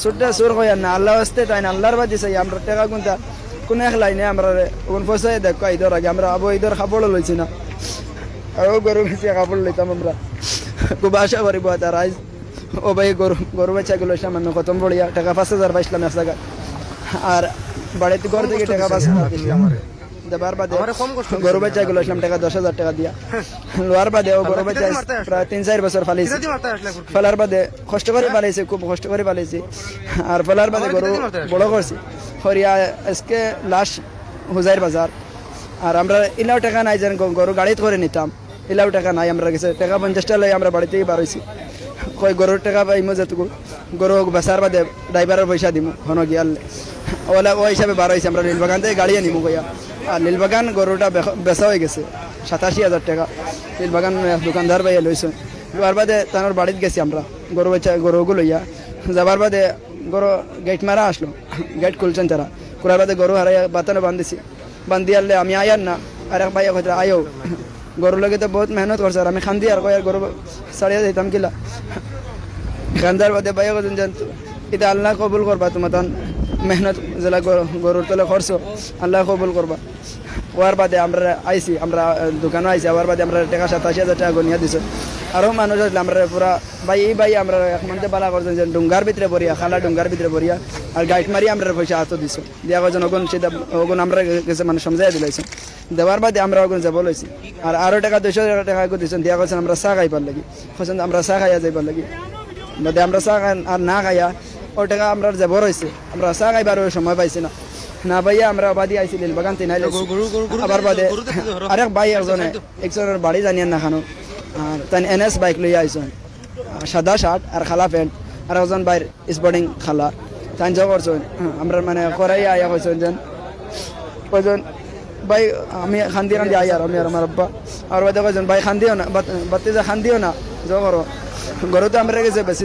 সুরটা সুর কইয়া না, আল্লাহ আসতে তাই না আল্লাহর বাদি চাই, আমরা টাকা গুনতা কোন এক লাইনে আমরা পয়সায় দেখো ঈদর আগে, আমরা আবু ঈদর কাপড় লইছি না। আর ও গরু বেশি কাপড় লইতাম আমরা। খুব আশা করি তার আইজ। ও ভাই, গরু গরু বাচ্চাগুলো ইসলাম আমি কত বড়িয়া, টাকা পাঁচ হাজার পাইছিলাম এক জায়গায় আর বাড়িতে ঘর থেকে টাকা পাঁচ হাজার। দেবার বাদে গরু টাকা দশ হাজার টাকা দিয়া। লোয়ার বাদে ও গরু বাচ্চা প্রায় তিন চার বছর ফালিয়েছে ফলার বাদে কষ্ট করে পালাইছে খুব কষ্ট করে পালাইছে আর ফলার বাদে গরু বড় করছি। হরিয়া আজকে লাশ হুজাইর বাজার। আর আমরা ইলাও টাকা নাই যেন গরু গাড়িতে করে নিতাম। ইলাও টাকা নাই আমরা গেছে টাকা পঞ্চাশটা লই আমরা বাড়ি থেকে বার হয়েছি গরুর টাকা পাইমো যেটুকু। গরু বেচার বাদে ড্রাইভারের পয়সা দিমু হন গিয়াল ওলা ও হিসাবে বার হয়েছে আমরা নীলবাগান থেকে গাড়ি আনিমু কইয়া। আর নীলবাগান গরুটা বেচা হয়ে গেছে। সাতাশি হাজার টাকা। নীলবাগান দোকানদার ভাইয়া লইছে লোয়ার বাদে তানোর বাড়িতে গেছি আমরা। গরু বাচ্চা গরুগুলো লইয়া যাবার বাদে গরু গেট মারা আসলো। গেট খুলছেন তারা খোলার বাদে গরু হারাই বাতানো বান্ধিছি। বান্ধি আনলে আমি আয়ার না। আর এক ভাইয়া কথা আয়ো গরু লগে তো বহুত মেহনত করছে আর আমি খান্দি আর কয়ার গরু সারিয়া দিতাম কিলা। খান্দার বাদে ভাইয়া কথা এটা আল্লাহ কবুল করবা তোমার মেহনত যেলা গরু- গরুর তলে খরচ আল্লাহ কবুল করবা ওয়ার বাদে আমরা আইছি, আমরা দোকানে আইছি ওয়ার বাদে আমরা টাকা সাতাশি হাজার টাকা গনিয়া দিছো। আরও মানুষ আসলে আমরা পুরা ভাই এই ভাই আমরা এক মধ্যে বালা করছেন যে ডুঙ্গার ভিতরে বরিয়া খালা ডুঙ্গার ভিতরে বরিয়া আর গাইড মারি আমরা পয়সা হাতও দিছো। দিয়া করছেন ওগুন সেটা ওগুন আমরা গেছে মানে সমঝাই দিলাইছো দেওয়ার বাদে আমরা ওগুন যাব লইছি আর আরও টাকা, দুইশো টাকা দিছেন দিয়া করছেন আমরা চা খাইবার লাগি। করছেন আমরা চা খাইয়া যাইবার লাগি। বাদে আমরা চা আর না খাইয়া ও টাকা আমরা যাব রয়েছে আমরা চা খাইবার সময় পাইছি না। না ভাইয়া আমরা বাদি আইছি লিল বাগান তিনাই আবার বাদে আরেক ভাই একজনে একজনের বাড়ি জানিয়েন না খানো। আর তাই এন এস বাইক লইয়া আইসন। সাদা শার্ট আর খালা প্যান্ট। আর একজন বাইর স্পোর্টিং খালা। তাই যা করছেন আমরা মানে করাই আয়া কইছেন যেন। কইজন ভাই আমি খান্দি খান্দি আই আর আমি আর আমার আব্বা। আর বাদে কইজন ভাই খান্দিও না বাতি যা খান্দিও না যা করো। ঘরে তো আমরা গেছে বেশি।